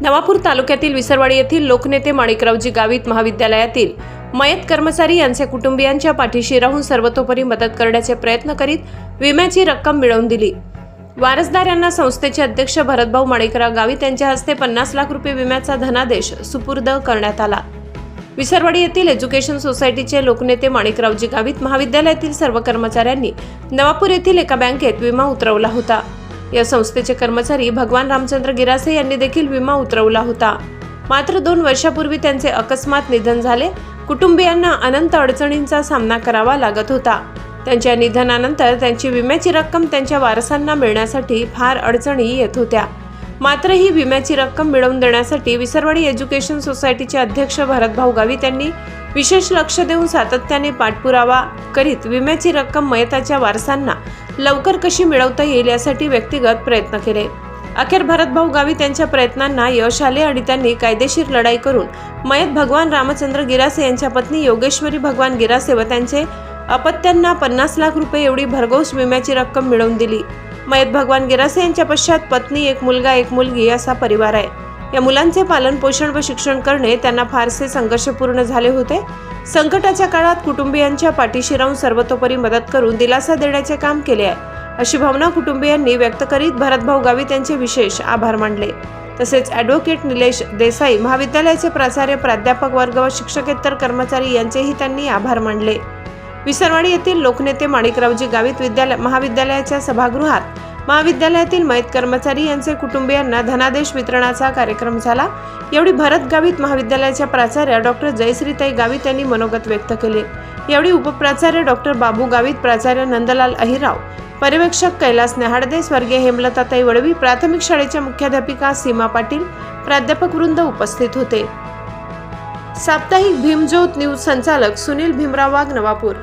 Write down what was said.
नवापूर तालुक्यातील विसरवाडी येथील लोकनेते माणिकरावजी गावित महाविद्यालयातील मयत कर्मचारी यांचे कुटुंबियांच्या पाठीशी राहून सर्वतोपरी मदत करण्याचे प्रयत्न करीत विम्याची रक्कम मिळवून दिली. वारसदार यांना संस्थेचे अध्यक्ष भरतभाऊ माणिकराव गावित यांच्या हस्ते पन्नास लाख रुपये विम्याचा धनादेश सुपूर्द करण्यात आला. विसरवाडी येथील एज्युकेशन सोसायटीचे लोकनेते माणिकरावजी गावित महाविद्यालयातील सर्व कर्मचाऱ्यांनी नवापूर येथील एका बँकेत विमा उतरवला होता. या संस्थेचे कर्मचारी भगवान रामचंद्र गिरासे यांनी देखील विमा उतरवला होता. मात्र दोन वर्षापूर्वी त्यांचे अकस्मात निधन झाले. कुटुंबियांना अनंत अडचणींचा सामना करावा लागत होता. त्यांच्या निधनानंतर त्यांची विम्याची रक्कम त्यांच्या वारसांना मिळण्यासाठी फार अडचणी येत होत्या. मात्र ही विम्याची रक्कम मिळवून देण्यासाठी विसरवाडी एज्युकेशन सोसायटीचे अध्यक्ष भरतभाऊ गावित यांनी विशेष लक्ष देऊन सातत्याने पाठपुरावा करीत विम्याची रक्कम मयताच्या वारसांना लवकर कशी मिळवता येईल यासाठी व्यक्तिगत प्रयत्न केले. अखेर भरतभाऊ गावी त्यांच्या प्रयत्नांना यश आले आणि त्यांनी कायदेशीर लढाई करून मयत भगवान रामचंद्र गिरासे यांच्या पत्नी योगेश्वरी भगवान गिरासे व त्यांचे अपत्यांना पन्नास लाख रुपये एवढी भरघोस विम्याची रक्कम मिळवून दिली. मयत भगवान गिरासे यांच्या पश्चात पत्नी एक मुलगा एक मुलगी असा परिवार आहे. या मुलांचे पालन पोषण व शिक्षण करणे त्यांना फारसे संघर्षपूर्ण झाले होते. संकटाच्या काळात कुटुंबियांच्या पाठीशी राहून सर्वतोपरी मदत करून दिलासा देण्याचे काम केले आहे. अशी भावना कुटुंबियांनी व्यक्त करीत भरतभाऊ गावित यांचे विशेष आभार मानले. तसेच ॲडव्होकेट निलेश देसाई महाविद्यालयाचे प्राचार्य प्राध्यापक वर्ग व शिक्षकेतर कर्मचारी यांचेही त्यांनी आभार मानले. विसरवाडी येथील लोकनेते माणिकरावजी गावित विद्यालय महाविद्यालयाच्या सभागृहात महाविद्यालयातील मैत कर्मचारी यांचे कुटुंबियांना धनादेश वितरणाचा कार्यक्रम झाला. यावेळी भरत गावित महाविद्यालयाच्या प्राचार्या डॉक्टर जयश्रीताई गावित यांनी मनोगत व्यक्त केले. यावेळी उपप्राचार्य डॉक्टर बाबू गावित प्राचार्य नंदलाल अहिराव पर्यवेक्षक कैलास नेहाडदे स्वर्गीय हेमलताताई वडवी प्राथमिक शाळेच्या मुख्याध्यापिका सीमा पाटील प्राध्यापक वृंद उपस्थित होते. साप्ताहिक भीमज्योत न्यूज संचालक सुनील भीमराव वाघ नवापूर.